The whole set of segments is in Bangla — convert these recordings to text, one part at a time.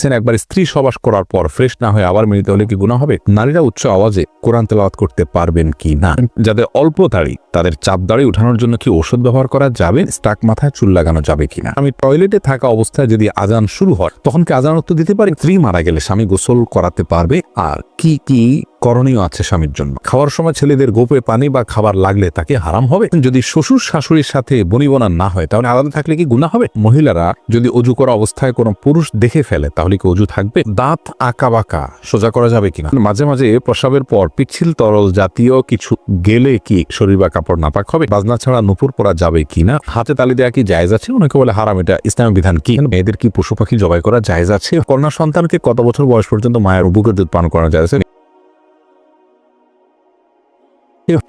এসেন একবার স্ত্রী সবাস করার পর ফ্রেশ না হয়ে আবার মিলিত হলে কি গুণা হবে? নারীরা উচ্চ আওয়াজে কোরআন তেলাওয়াত করতে পারবেন কি না? যাদের অল্প দাড়ি, তাদের চাপ দাড়ি উঠানোর জন্য কি ওষুধ ব্যবহার করা যাবে? স্টাক মাথায় চুল লাগানো যাবে কিনা আমি টয়লেটে থাকা অবস্থায় যদি আজান শুরু হয়, তখন কি আজান উত্তর দিতে পারি? স্ত্রী মারা গেলে স্বামী গোসল করাতে পারবে? আর কি কি করণীয় আছে স্বামীর জন্য। খাওয়ার সময় ছেলেদের গোপে পানি বা খাবার লাগলে তাকে হারাম হবে। যদি শ্বশুর শাশুড়ির সাথে বনিবনা না হয়, তাহলে আলাদা থাকলে কি গুণা হবে? মহিলারা যদি অজু করা অবস্থায় কোনো পুরুষ দেখে ফেলে, তাহলে কি অজু থাকবে? দাঁত আঁকা বাঁকা, সোজা করা যাবে কিনা? মাঝে মাঝে প্রসাবের পর পিচ্ছিল তরল জাতীয় কিছু গেলে কি শরীর বা কাপড় নাপাক হবে? বাজনা ছাড়া নুপুর পরা যাবে কিনা? হাতে তালি দেওয়া কি জায়েজ আছে? অনেকে বলে হারাম, এটা ইসলামের বিধান কি? মেয়েদের কি পশু পাখি জবাই করা জায়েজ আছে? কন্যা সন্তানকে কত বছর বয়স পর্যন্ত মায়ের বুকের দুধ পান করা যায়?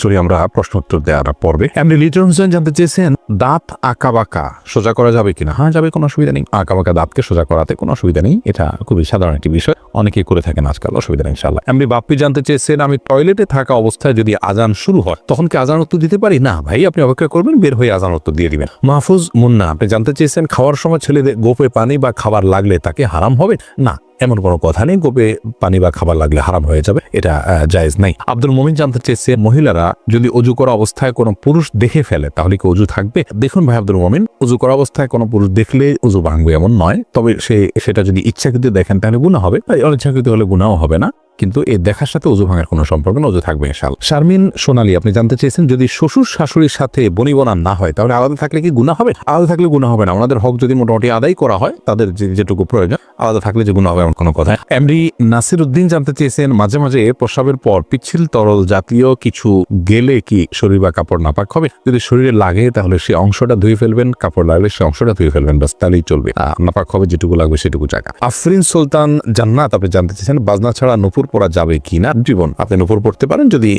চলি আমরা প্রশ্ন উত্তর দেওয়ার পর্বে এমনি লিটন হোসেন জানতে চেয়েছেন, দাঁত আঁকা বাঁকা সোজা করা যাবে কিনা? হ্যাঁ যাবে, কোনো অসুবিধা নেই। আঁকা বাঁকা দাঁতকে সোজা করাতে কোনো অসুবিধা নেই। এটা খুবই সাধারণ একটি বিষয়। অনেকেই করে থাকেন আজকাল, অসুবিধা নেই ইনশাল্লাহ এমনি বাপ্পি জানতে চেয়েছেন, আমি টয়লেটে থাকা অবস্থায় যদি আজান শুরু হয়, তখন কি আজান উত্তর দিতে পারি? না, ভাই, আপনি অপেক্ষা করবেন, বের হয়ে আজান উত্তর দিয়ে দিবেন। মাহফুজ মুন্না, আপনি জানতে চেয়েছেন, খাওয়ার সময় ছেলেদের গোপে পানি বা খাবার লাগলে তাকে হারাম হবে? না, এমন কোনো কথা নেই, গোপে পানি বা খাবার লাগলে হারাম হয়ে যাবে, এটা জায়েজ নাই। আব্দুল মমিন জানতে চেয়েছে মহিলারা যদি অজু করা অবস্থায় কোনো পুরুষ দেখে ফেলে, তাহলে কি অজু থাকবে? দেখুন ভাই আব্দুল মমিন, অজু করা অবস্থায় কোনো পুরুষ দেখলে অজু ভাঙবে এমন নয়। তবে সে, সেটা যদি ইচ্ছাকৃত দেখেন, তাহলে গুণা হবে। অনিচ্ছাকৃত হলে গুণাও হবে না। কিন্তু এই দেখার সাথে অজু ভাঙার কোনো সম্পর্ক না অজু থাকবে শাল শারমিন, সোনালী, আপনি জানতে চেয়েছেন, যদি শ্বশুর শাশুড়ির সাথে বনিবনা না হয়, তাহলে আলাদা থাকলে কি গুণা হবে? আলাদা থাকলে গুণা হবে না। ওনাদের হক যদি মোটামুটি আদায় করা হয়, তাদের যেটুকু প্রয়োজন, আলাদা থাকলে যে গুণা হবে এমন কোনো কথা। এমডি নাসির উদ্দিন জানতে চেয়েছেন, মাঝে মাঝে প্রস্রাবের পর পিচ্ছিল তরল জাতীয় কিছু গেলে কি শরীর বা কাপড় নাপাক হবে? যদি শরীরে লাগে, তাহলে সেই অংশটা ধুয়ে ফেলবেন, কাপড় লাগলে সেই অংশটা ধুয়ে ফেলবেন বাস তাহলেই চলবে। নাপাক হবে যেটুকু লাগবে সেটুকু জায়গা। আফরিন সুলতান জান্নাত, আপনি জানতে চেয়েছেন, বাজনা ছাড়া নুপুর পরা যাবে কি না জীবন আপনি নুপুর পড়তে পারেন। যদি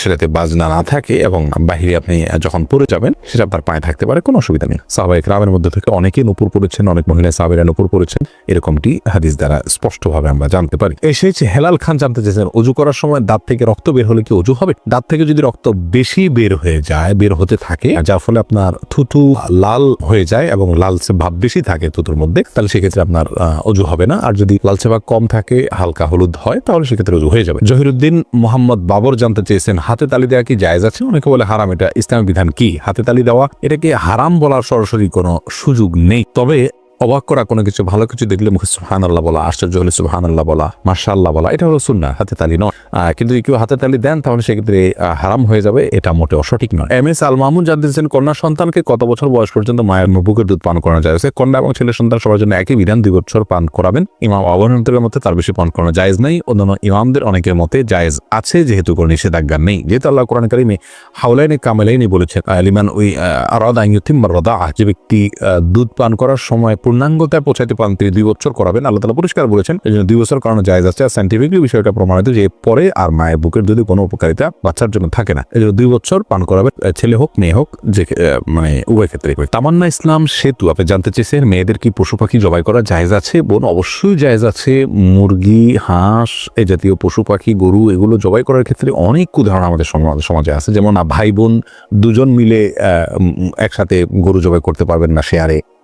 সেটাতে বাজনা না থাকে এবং বাহিরে আপনি যখন পরে যাবেন, সেটা আপনার পায়ে থাকতে পারে, কোনো অসুবিধা নেই। সাহবাহিক রামের মধ্যে থেকে অনেকে নুপুর পড়েছেন, অনেক মহিলা সাহাবেরা নুপুর পড়েছেন। এরকমটি হাদিস দ্বারা স্পষ্টভাবে আমরা জানতে পারি। এসেছে হেলাল খান জানতে চেয়েছেন অজু করার সময় দাঁত থেকে রক্ত বের হলে কি অজু হবে? দাঁত থেকে যদি রক্ত বেশি বের হয়ে যায়, বের হতে থাকে যার ফলে আপনার থুতু লাল হয়ে যায় এবং লালচে ভাব বেশি থাকে থুতুর মধ্যে, তাহলে সেক্ষেত্রে আপনার অজু হবে না। আর যদি লালচে ভাব কম থাকে, হালকা হলুদ হয়, তাহলে সেক্ষেত্রে রুজু হয়ে যাবে। জহিরুদ্দিন মোহাম্মদ বাবর জানতে চেয়েছেন, হাতে তালি দেওয়া কি জায়জ আছে? অনেকে বলে হারাম, এটা ইসলামী বিধান কি? হাতে তালি দেওয়া, এটাকে হারাম বলার সরাসরি কোনো সুযোগ নেই। তবে অবাক করা কোনো কিছু, ভালো কিছু দেখলে মুখে সুহান আল্লাহ বলা, আশ্চর্য হলে সুহান আল্লাহ বলা মার্শা আল্লাহ বলা, এটা হলো সুন্না হাতে তালি নয়। কিন্তু কেউ হাতে তালি দেন, তাহলে সেক্ষেত্রে হারাম হয়ে যাবে, এটা মোটে অসঠিক নয়। এম এস আল মাহমুদ জানতে চাইছেন, কন্যা সন্তানকে কত বছর বয়স পর্যন্ত মায়ের বুকের দুধ পান করানো যায়? কন্যা এবং ছেলে সন্তান সবার জন্য একই বিধান, দুই বছর পান করাবেন। ইমাম আবহাওয়ার মতে তার বেশি পান করানো জায়েজ নেই, অন্যান্য ইমামদের অনেকের মতে জায়েজ আছে, যেহেতু কোনো নিষেধাজ্ঞা নেই। যেহেতু আল্লাহ কোরআন কারিমে হাউলাইনে কামেলাইনি বলেছেন লিমান ওই আরাদা ইউথিম রদা যে ব্যক্তি দুধ পান করার সময় পূর্ণাঙ্গতায় পৌঁছাইতে পান তিনি দুই বছর করাবেন। আল্লাহ তালা পরিষ্কার বলেছেন এই জন্য দুই বছর করানো জায়েজ আছে। সাইন্টিফিকলি বিষয়টা প্রমাণিত যে পরে আর মায়ের বুকের যদি কোনো উপকারিতা বাচ্চার জন্য থাকে না এই জন্য দুই বছর পান করাবেন আহ, ছেলে হোক মেয়ে হোক যে মানে উভয় ক্ষেত্রে তামান্না ইসলাম সেতু আপনি জানতে চেয়েছেন মেয়েদের কি পশু পাখি জবাই করা জায়েজ আছে? বোন অবশ্যই জায়েজ আছে। মুরগি হাঁস এই জাতীয় পশু পাখি গরু এগুলো জবাই করার ক্ষেত্রে অনেক উদাহরণ আমাদের সমাজে আছে। যেমন ভাই বোন দুজন মিলে একসাথে গরু জবাই করতে পারবেন না শেয়ারে।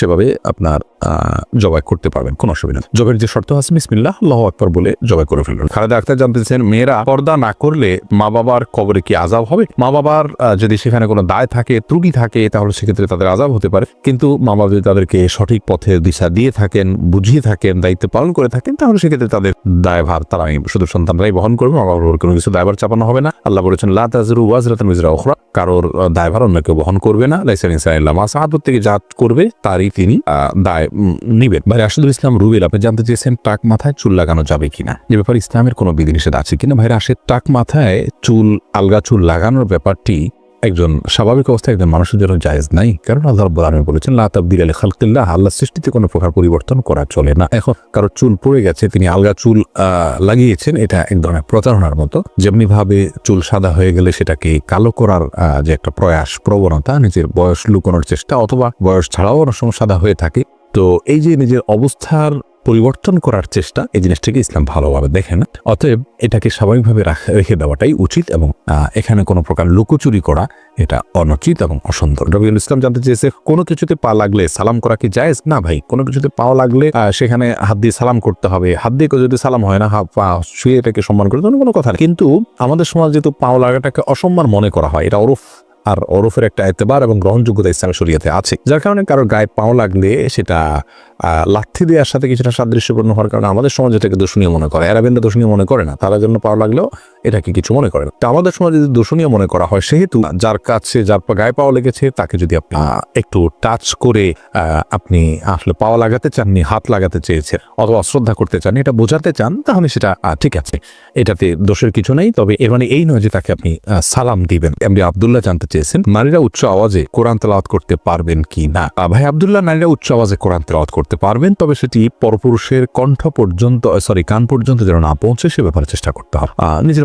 সেভাবে আপনার জবাই করতে পারবেন, কোনো অসুবিধা। জবের যে শর্ত আছে, বিসমিল্লাহ, আল্লাহ আকবর বলে জবাই করে ফেলবেন। খালেদা আক্তার জানতে চাইছেন মেয়েরা পর্দা না করলে মা বাবার কবরে কি আজাব হবে? মা বাবার যদি সেখানে কোনো দায় থাকে, ত্রুটি থাকে, তাহলে সেক্ষেত্রে তাদের আজাব হতে পারে। কিন্তু মা বাবা যদি তাদেরকে সঠিক পথে দিশা দিয়ে থাকেন, বুঝিয়ে থাকেন, দায়িত্ব পালন করে থাকেন, তাহলে সেক্ষেত্রে তাদের দায়ভার তারা শুধু সন্তানরাই বহন করবে মা বাবার কোনো কিছু দায়ভার চাপানো হবে না। আল্লাহ বলেছেন, লা তাজরু ওয়াজরাতান মিজরা উখরা কারোর দায়ভার অন্য কেউ বহন করবে না। লাইসান ইনসানিল্লাহ মা সাহাবত থেকে যা করবে তারই তিনি দায় নিবেন। ভাই রাশিদুল ইসলাম রুবেল, আপনি জানতে চেয়েছেন টাক মাথায় চুল লাগানো যাবে কিনা? এ ব্যাপারে ইসলামের কোনো বিধিনিষেধ আছে কিনা? ভাই রাশেদ, টাক মাথায় চুল, আলগা চুল লাগানোর ব্যাপারটি একজন স্বাভাবিক অবস্থায় একজন মানুষের জন্য জায়েজ নাই। কারণ আল্লাহ বলেছেন, লা তাবদিল আলী আল্লাহ সৃষ্টিতে কোনো প্রকার পরিবর্তন করা চলে না। এখন কারও চুল পড়ে গেছে, তিনি আলগা চুল লাগিয়েছেন, এটা এক ধরনের প্রচারণার মতো। যেমনি ভাবে চুল সাদা হয়ে গেলে সেটাকে কালো করার যে একটা প্রয়াস, প্রবণতা, নিজের বয়স লুকোনোর চেষ্টা, অথবা বয়স ছাড়াও অনেক সময় সাদা হয়ে থাকে। তো এই যে নিজের অবস্থার পরিবর্তন করার চেষ্টা এই জিনিসটাকে ইসলাম ভালোভাবে দেখে না। অতএব এটাকে স্বাভাবিকভাবে রাখ- দেওয়াটাই উচিত এবং এখানে কোনো প্রকার লুকোচুরি করা এটা অনুচিত এবং অসুন্দর। রবিউল ইসলাম জানতে চেয়েছে, কোনো কিছুতে পা লাগলে সালাম করা কি জায়েজ? না ভাই, কোনো কিছুতে পাও লাগলে সেখানে হাত দিয়ে সালাম করতে হবে। হাত দিয়ে যদি সালাম হয় না পা শুয়ে এটাকে সম্মান করে তখন কোনো কথা কিন্তু আমাদের সমাজ যেহেতু পাও লাগাটাকে অসম্মান মনে করা হয়, এটা ওরফ আর ওরফের একটা এতেবার এবং গ্রহণযোগ্যতা ইসলামের শরীয়তে আছে। যার কারণে কারোর গায়ে পাও লাগলে সেটা লাঠি দেওয়ার সাথে কিছুটা সাদৃশ্যপূর্ণ হওয়ার কারণে আমাদের সমাজ এটাকে দোষণীয় মনে করে। অ্যারাবিনরা দূষণীয় মনে করে না। তারা জন্য পাও লাগলেও এটাকে কিছু মনে করে তো আমাদের সমাজে যদি দূষণীয় মনে করা হয়, সেহেতু যার কাছে যার গায়ে পাওয়া লেগেছে, তাকে যদি আপনি একটু টাচ করে আপনি আসলে পাওয়া লাগাতে চাননি, হাত লাগাতে চেয়েছেন অথবা শ্রদ্ধা করতে চান এটা বোঝাতে চান, তাহলে সেটা ঠিক আছে। এটাতে দোষের কিছু নেই, তবে এর মানে এই নয় যে তাকে আপনি সালাম দিবেন। এমনি আবদুল্লাহ জানতে চেয়েছেন, নারীরা উচ্চ আওয়াজে কোরআন তেলাওয়াত করতে পারবেন কি না? ভাই আবদুল্লাহ, নারীরা উচ্চ আওয়াজে কোরআন তেলাওয়াত করতে পারবেন, তবে সেটি পরপুরুষের কণ্ঠ পর্যন্ত সরি কান পর্যন্ত যেন না পৌঁছে, সে ব্যাপারে চেষ্টা করতে হবে। নিজের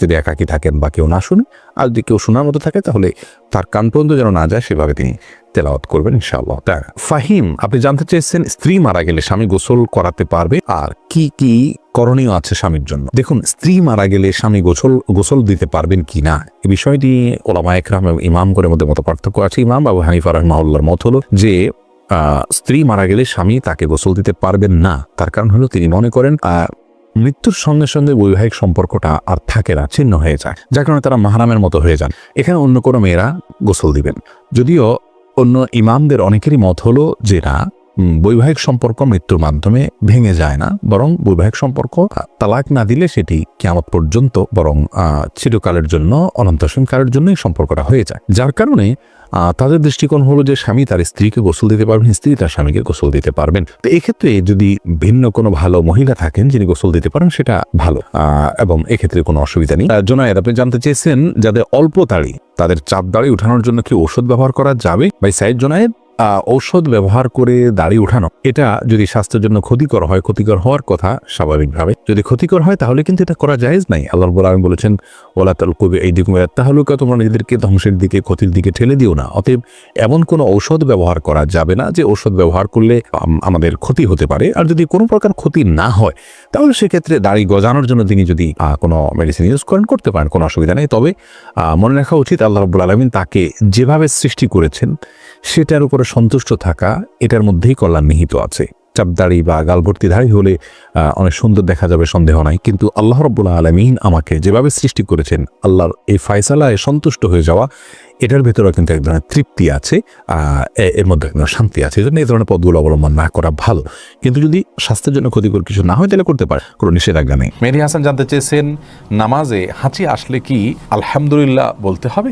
যদি একাকি থাকেন বা কেউ না শুনে, আর যদি কেউ শোনার মতো থাকে, তাহলে তার কান পর্যন্ত যেন না যায়, সেভাবে তিনি তেলাওয়াত করবেন, ইনশাআল্লাহ। তা, ফাহিম, আপনি জানতে চেয়েছেন স্ত্রী মারা গেলে স্বামী গোসল করাতে পারবে, আর কি কি করণীয় আছে স্বামীর জন্য? দেখুন, স্ত্রী মারা গেলে স্বামী গোসল গোসল দিতে পারবেন কি না? এই বিষয়টি ওলামা একরাম এবং ইমাম করে মধ্যে মতো পার্থক্য আছে। ইমাম বাবু হানিফা রহমাউল্লার মত হলো যে স্ত্রী মারা গেলে স্বামী তাকে গোসল দিতে পারবেন না। তার কারণ হলো তিনি মনে করেন মৃত্যুর সঙ্গে সঙ্গে বৈবাহিক সম্পর্কটা আর থাকে না, ছিন্ন হয়ে যায়। যার কারণে তারা মাহারামের মতো হয়ে যান। এখানে অন্য কোনো মেয়েরা গোসল দিবেন। যদিও অন্য ইমামদের অনেকেরই মত হলো যে না বৈবাহিক সম্পর্ক মৃত্যুর মাধ্যমে ভেঙে যায় না, বরং বৈবাহিক সম্পর্ক তালাক না দিলে সেটি কেমত পর্যন্ত, বরং চিরকালের জন্য অনন্তসীমকালের জন্যই সম্পর্কটা হয়ে যায়। যার কারণে তাদের দৃষ্টিকোণ হলো যে স্বামী তার স্ত্রীকে গোসল দিতে পারবেন, স্ত্রী তার স্বামীকে গোসল দিতে পারবেন। তো এক্ষেত্রে যদি ভিন্ন কোনো ভালো মহিলা থাকেন, যিনি গোসল দিতে পারেন, সেটা ভালো। এবং এক্ষেত্রে কোনো অসুবিধা নেই। জোনায়েদ, আপনি জানতে চেয়েছেন যাদের অল্প তাড়ি তাদের চাপ দাড়ি উঠানোর জন্য কি ওষুধ ব্যবহার করা যাবে? বাই সাইড জোনায়েদ? ঔষধ ব্যবহার করে দাড়ি উঠানো, এটা যদি স্বাস্থ্যের জন্য ক্ষতিকর হয়, ক্ষতিকর হওয়ার কথা স্বাভাবিকভাবে। যদি ক্ষতিকর হয়, তাহলে কিন্তু এটা করা জায়েজ নাই। আল্লাহ রব্বুল আমি বলেছেন ওলা তাল কবি এই দিক তাহলে তোমরা নিজেদেরকে ধ্বংসের দিকে, ক্ষতির দিকে ঠেলে দিও না। অতএব এমন কোনো ঔষধ ব্যবহার করা যাবে না যে ঔষধ ব্যবহার করলে আমাদের ক্ষতি হতে পারে। আর যদি কোনো প্রকার ক্ষতি না হয়, তাহলে সেক্ষেত্রে দাড়ি গজানোর জন্য তিনি যদি কোনো মেডিসিন ইউজ করেন, করতে পারেন, কোনো অসুবিধা নেই। তবে মনে রাখা উচিত, আল্লাহ রব্বুল আলমিন তাকে যেভাবে সৃষ্টি করেছেন সেটার উপরে সন্তুষ্ট থাকা, এটার মধ্যেই কল্যাণ নিহিত আছে। চাপদাড়ি বা গালভর্তি ধারী হলে অনেক সুন্দর দেখা যাবে, সন্দেহ নাই। কিন্তু আল্লাহ রব্বুল আলমিন আমাকে যেভাবে সৃষ্টি করেছেন, আল্লাহর এই ফায়সালায় সন্তুষ্ট হয়ে যাওয়া, এটার ভেতরে কিন্তু এক ধরনের তৃপ্তি আছে এর মধ্যে এক ধরনের শান্তি আছে। এই জন্য এই ধরনের পদগুলো অবলম্বন না করা ভালো। কিন্তু যদি স্বাস্থ্যের জন্য ক্ষতিকর কিছু না হয়, তাহলে করতে পারে। কোনো নিষেধাজ্ঞা নেই। মেহদি হাসান জানতে চেয়েছেন, নামাজে হাঁচি আসলে কি আলহামদুলিল্লাহ বলতে হবে?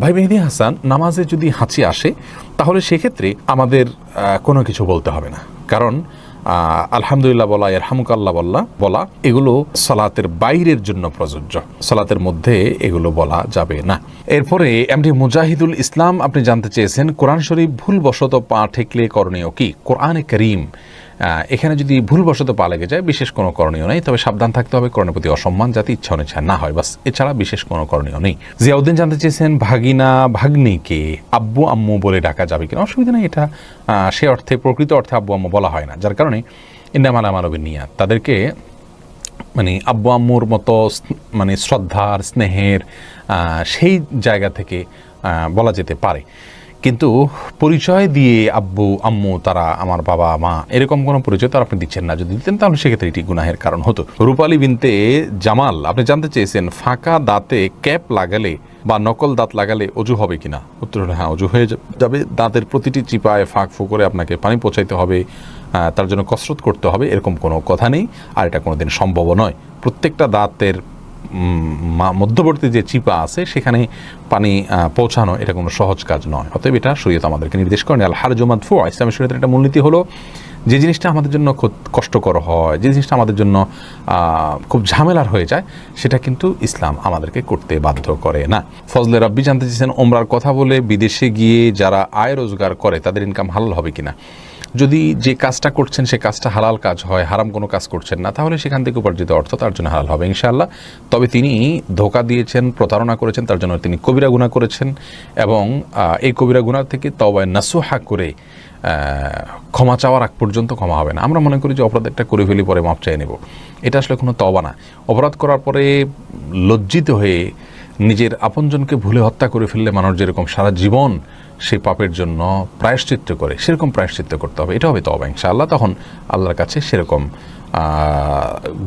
ভাই মেহেদি হাসান, নামাজে যদি হাঁচি আসে, তাহলে সেক্ষেত্রে আমাদের কোনো কিছু বলতে হবে না। কারণ আলহামদুলিল্লাহ বলা এর এরহামুকাল্লাহ বল্লা বলা, এগুলো সালাতের বাইরের জন্য প্রযোজ্য। সালাতের মধ্যে এগুলো বলা যাবে না। এরপরে এমডি মুজাহিদুল ইসলাম, আপনি জানতে চেয়েছেন, কোরআন শরীফ ভুলবশত পা ঠেকলে করণীয় কি? কোরআনে করিম এখানে যদি ভুলবশত পা লেগে যায়, বিশেষ কোনো করণীয় নেই, তবে সাবধান থাকতে হবে, করণের প্রতি অসম্মান যাতে ইচ্ছা অনিচ্ছা না হয়। বাস, এছাড়া বিশেষ কোনো করণীয় নেই। জিয়াউদ্দিন, জানতে চেয়েছেন ভাগিনা ভাগ্নিকে আব্বু আম্মু বলে ডাকা যাবে কিনা? অসুবিধা নেই, এটা সে অর্থে, প্রকৃত অর্থে আব্বু আম্মু বলা হয় না। যার কারণে ইন্দামাল আমানবিন নিয়াত। তাদেরকে মানে আব্বু আম্মুর মতো মানে শ্রদ্ধার, স্নেহের সেই জায়গা থেকে বলা যেতে পারে। কিন্তু পরিচয় দিয়ে আব্বু, আম্মু, তারা আমার বাবা, মা, এরকম কোনো পরিচয় তো আর আপনি দিচ্ছেন না। যদি দিতেন তাহলে সেক্ষেত্রে এটি গুনাহের কারণ হতো। রূপালী বিনতে জামাল, আপনি জানতে চেয়েছেন ফাঁকা দাঁতে ক্যাপ লাগালে বা নকল দাঁত লাগালে অজু হবে কিনা? উত্তর হলো হ্যাঁ অজু হয়ে যাবে। দাঁতের প্রতিটি চিপায় ফাঁক ফুক করে আপনাকে পানি পৌঁছাইতে হবে তার জন্য কসরত করতে হবে, এরকম কোনো কথা নেই। আর এটা কোনোদিন সম্ভব নয়। প্রত্যেকটা দাঁতের মধ্যবর্তী যে চিপা আছে, সেখানে পানি পৌঁছানো এটা কোনো সহজ কাজ নয়। অতএব এটা শরীয়ত আমাদেরকে নির্দেশ করেন, আল হার জমাত ফু ইসলামের শরীয়তের একটা মূলনীতি হলো, যে জিনিসটা আমাদের জন্য কষ্টকর হয়, যে জিনিসটা আমাদের জন্য খুব ঝামেলার হয়ে যায়, সেটা কিন্তু ইসলাম আমাদেরকে করতে বাধ্য করে না। ফজলে রাব্বি জানতে চেয়েছেন, ওমরার কথা বলে বিদেশে গিয়ে যারা আয় রোজগার করে, তাদের ইনকাম হালাল হবে কিনা? যদি যে কাজটা করছেন, সে কাজটা হালাল কাজ হয়, হারাম কোনো কাজ করছেন না, তাহলে সেখান থেকে উপার্জিত অর্থ তার জন্য হালাল হবে, ইনশাআল্লাহ। তবে তিনি ধোকা দিয়েছেন, প্রতারণা করেছেন, তার জন্য তিনি কবিরা গুণা করেছেন এবং এই কবিরা গুণা থেকে তবায় নাসুহা করে ক্ষমা চাওয়ার আগ পর্যন্ত ক্ষমা হবে না। আমরা মনে করি যে অপরাধ একটা করে ফেলি, পরে মাপ চেয়ে নেব। এটা আসলে কোনো তবা না। অপরাধ করার পরে লজ্জিত হয়ে নিজের আপনজনকে ভুলে হত্যা করে ফেললে মানুষ যেরকম সারা জীবন সেই পাপের জন্য প্রায়শ্চিত্ত করে, সেরকম প্রায়শ্চিত্ত করতে হবে। এটা হবে তবা আল্লাহ তখন আল্লাহর কাছে সেরকম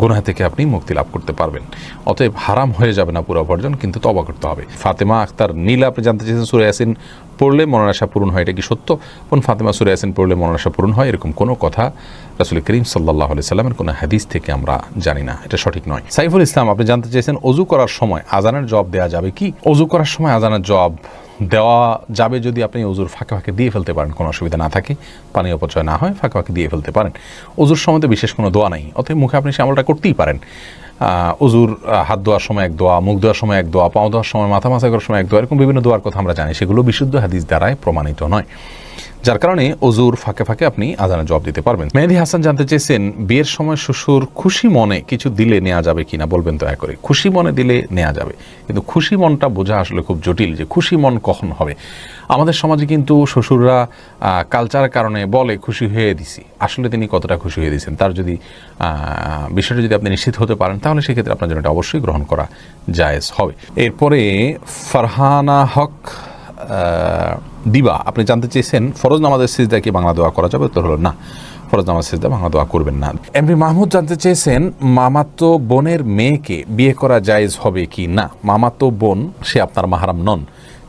গুনাহ থেকে আপনি মুক্তি লাভ করতে পারবেন। অতএব হারাম হয়ে যাবে না পুরো উপার্জন, কিন্তু তবা করতে হবে। ফাতেমা আক্তার নীলা, আপনি জানতে চেয়েছেন সুরে ইয়াসিন পড়লে মনের আশা পূরণ হয়, এটা কি সত্য? কোন ফাতেমা সুরে ইয়াসিন পড়লে মনের আশা পূরণ হয়? এরকম কোনো কথা রাসুল করিম সাল্লাহ সাল্লামের কোনো হাদিস থেকে আমরা জানি না, এটা সঠিক নয়। সাইফুল ইসলাম, আপনি জানতে চেয়েছেন অজু করার সময় আজানের জবাব দেওয়া যাবে কি? অজু করার সময় আজানের জবাব দেওয়া যাবে যদি আপনি অজুর ফাঁকে ফাঁকে দিয়ে ফেলতে পারেন, কোনো অসুবিধা না থাকে পানি অপচয় না হয়, ফাঁকে ফাঁকে দিয়ে ফেলতে পারেন। অজুর তো বিশেষ কোনো দোয়া নেই, অতএব মুখে আপনি সে আমলটা করতেই পারেন। অজুর হাত ধোয়ার সময় এক দোয়া, মুখ ধোয়ার সময় এক দোয়া, পাও ধোয়ার সময়, মাথা মাথা করার সময় এক দোয়া, এরকম বিভিন্ন দোয়ার কথা আমরা জানি, সেগুলো বিশুদ্ধ হাদিস দ্বারাই প্রমাণিত নয়। যার কারণে অজুর ফাঁকে ফাঁকে আপনি আজানের জবাব দিতে পারবেন। মেহেদি হাসান জানতে চেয়েছেন, বিয়ের সময় শ্বশুর খুশি মনে কিছু দিলে নেওয়া যাবে কিনা বলবেন দয়া করে। খুশি মনে দিলে নেওয়া যাবে। কিন্তু খুশি মনটা বোঝা আসলে খুব জটিল যে খুশি মন কখন হবে। আমাদের সমাজে কিন্তু শ্বশুররা কালচার কারণে বলে, খুশি হয়ে দিছি। আসলে তিনি কতটা খুশি হয়ে দিয়েছেন তার যদি বিষয়টা যদি আপনি নিশ্চিত হতে পারেন, তাহলে সেক্ষেত্রে আপনার জন্য এটা অবশ্যই গ্রহণ করা জায়েজ হবে। এরপরে ফারহানা হক দিবা। আপনি জানতে চেয়েছেন, ফরজ নামাজের সিজদা কি বাংলা দোয়া করা যাবে? তো হলো না। ফরজ নামাজ সিজদা বাংলা দোয়া করবেন না। এমনি মাহমুদ জানতে চেয়েছেন, মামাতো বোনের মেয়েকে বিয়ে করা জায়েজ হবে কি না? মামাতো বোন, সে আপনার মাহারাম নন।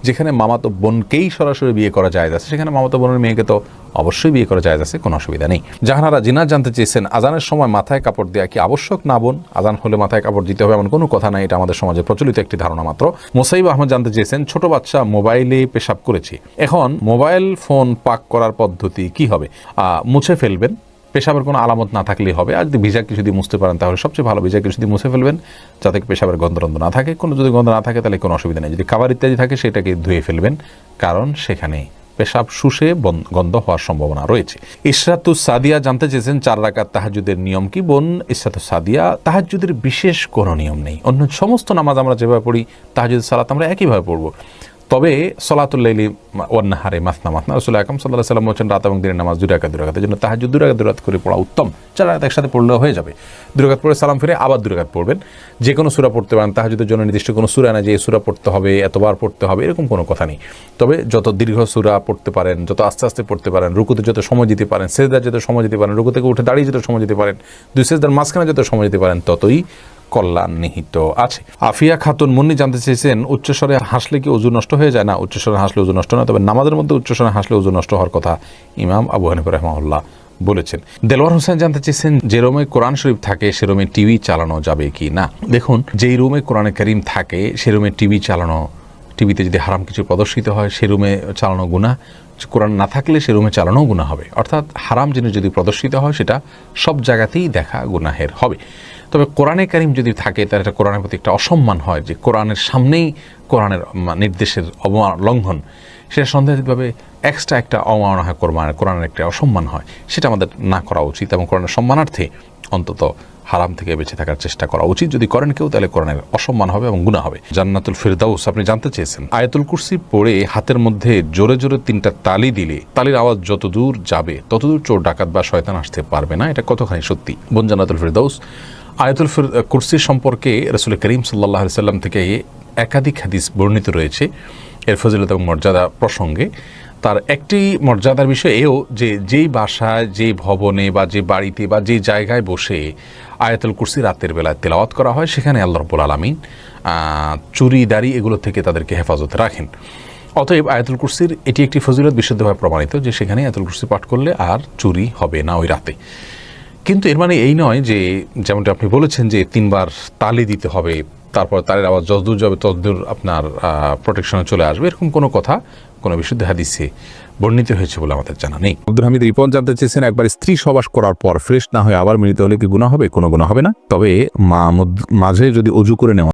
যেখানে মামাতো বোনকেই সরাসরি বিয়ে করা যায় আছে, সেখানে মামাতো বোনের মেয়েকে তো অবশ্যই বিয়ে করা যায় আছে, কোনো অসুবিধা নেই। জাহানারা জিনা জানতে চেয়েছেন, আজানের সময় মাথায় কাপড় দেওয়া কি আবশ্যক না বোন? আজান হলে মাথায় কাপড় দিতে হবে এমন কোনো কথা নাই, এটা আমাদের সমাজে প্রচলিত একটি ধারণা মাত্র। মোসাইব আহমদ জানতে চেয়েছেন, ছোট বাচ্চা মোবাইলে পেশাব করেছে, এখন মোবাইল ফোন পাক করার পদ্ধতি কি হবে? মুছে ফেলবেন পেশাবের কোনো আলামত না থাকলেই হবে। আর যদি ভিজা কিছু দিয়ে মুছতে পারেন, তাহলে সবচেয়ে ভালো ভিজা কিছু দিয়ে মুছে ফেলবেন, যাতে পেশাবের গন্ধরন্ধ না থাকে। কোনো যদি গন্ধ না থাকে, তাহলে কোনো অসুবিধা নেই। যদি খাবার ইত্যাদি থাকে, সেটাকে ধুয়ে ফেলবেন, কারণ সেখানে পেশাব শুষে গন্ধ হওয়ার সম্ভাবনা রয়েছে। ইশরাতু সাদিয়া জানতে চেয়েছেন, চার রাকাত তাহাজুদের নিয়ম কি? বোন, ইশরাতু সাদিয়া তাহাজুদের বিশেষ কোনো নিয়ম নেই। অন্য সমস্ত নামাজ আমরা যেভাবে পড়ি তাহাজুদ সালাত আমরা একইভাবে পড়ব। তবে সলাতুল্লাইলি ওয়ান্নাহারে মাসনা মাসনা রসুল আকম সাল্লাহ সাল্লাম বলছেন রাত এবং দিনের নামাজ দুই রাকাতের জন্য রাকাত দুই রাকাত করে পড়া উত্তম। চার রাকাত একসাথে পড়লেও হয়ে যাবে। দুই রাকাত পড়ে সালাম ফিরে আবার দুই রাকাত পড়বেন। যে কোনো সুরা পড়তে পারেন তাহাজুদের জন্য নির্দিষ্ট কোনো সুরা না যে এই সুরা পড়তে হবে, এতবার পড়তে হবে, এরকম কোনো কথা নেই। তবে যত দীর্ঘ সুরা পড়তে পারেন, যত আস্তে আস্তে পড়তে পারেন, রুকুতে যত সময় দিতে পারেন সেজদার যত সময় দিতে পারেন রুকু থেকে উঠে দাঁড়িয়ে যত সময় দিতে পারেন, দুই সেজদার মাঝখানে যত সময় দিতে পারেন, ততই কল্যাণ নিহিত আছে। আফিয়া খাতুন মুন্নি জানতে চেয়েছেন, উচ্চস্বরে হাসলে কি ওজু নষ্ট হয়ে যায়? না, উচ্চস্বরে হাসলে ওজু নষ্ট না তবে নামাজের মধ্যে উচ্চস্বরে হাসলে ওজু নষ্ট হওয়ার কথা ইমাম আবু হানিফ রহমাউল্লাহ বলেছেন। দেলোয়ার হোসেন জানতে চেয়েছেন, যে রুমে কোরআন শরীফ থাকে, সে রুমে টিভি চালানো যাবে কি না? দেখুন, যেই রুমে কোরআনে করিম থাকে, সে রুমে টিভি চালানো, টিভিতে যদি হারাম কিছু প্রদর্শিত হয়, সে রুমে চালানো গুণা কোরআন না থাকলে সে রুমে চালানো গুণা হবে। অর্থাৎ হারাম জিনিস যদি প্রদর্শিত হয়, সেটা সব জায়গাতেই দেখা গুনাহের হবে। তবে কোরআনে কারিম যদি থাকে তার এটা কোরআনের প্রতি একটা অসম্মান হয় যে কোরআনের সামনেই কোরআনের নির্দেশের অবমান লঙ্ঘন। সেটা সন্দেহিতভাবে এক্সট্রা একটা অবমাননা হয় কোরআন কোরআনের একটা অসম্মান হয়। সেটা আমাদের না করা উচিত এবং কোরআনের সম্মানার্থে অন্তত হারাম থেকে বেঁচে থাকার চেষ্টা করা উচিত। যদি করেন কেউ, তাহলে কোরআনের অসম্মান হবে এবং গুণা হবে। জান্নাতুল ফিরদাউস, আপনি জানতে চেয়েছেন? আয়াতুল কুরসি পড়ে হাতের মধ্যে জোরে জোরে তিনটা তালি দিলে তালির আওয়াজ যত দূর যাবে ততদূর চোর, ডাকাত বা শয়তান আসতে পারবে না। এটা কতখানি সত্যি? বোন জান্নাতুল ফিরদাউস আয়াতুল কুরসি সম্পর্কে রসুল করিম সাল্লাহ সাল্লাম থেকে একাধিক হাদিস বর্ণিত রয়েছে। এর ফজিলত এবং মর্যাদা প্রসঙ্গে তার একটি মর্যাদার বিষয় এও যে যেই বাসায় যে ভবনে বা যে বাড়িতে বা যে জায়গায় বসে আয়াতুল কুরসি রাতের বেলায় তেলাওয়াত করা হয়, সেখানে আল্লাহ রব্বুল আলমিন চুরি, দাড়ি এগুলো থেকে তাদেরকে হেফাজতে রাখেন। অতএব আয়াতুল কুরসির এটি একটি ফজিলত বিশুদ্ধভাবে প্রমাণিত যে সেখানে আয়াতুল কুরসি পাঠ করলে আর চুরি হবে না ওই রাতে। কিন্তু এর মানে এই নয় যে যেমনটা আপনি বলেছেন যে তিনবার তালি দিতে হবে, তারপর তালের আবার যতদূর যাবে ততদূর আপনার প্রোটেকশনে চলে আসবে। এরকম কোনো কথা, কোনো বিশুদ্ধ হাদিসে বর্ণিত হয়েছে বলে আমাদের জানা নেই। আব্দুল হামিদ রিপন জানতে চেয়েছেন, একবার স্ত্রী সবাস করার পর ফ্রেশ না হয়ে আবার মিলিত হলে কি গুণা হবে? কোনো গুণা হবে না। তবে মা মাঝে যদি অজু করে নেওয়া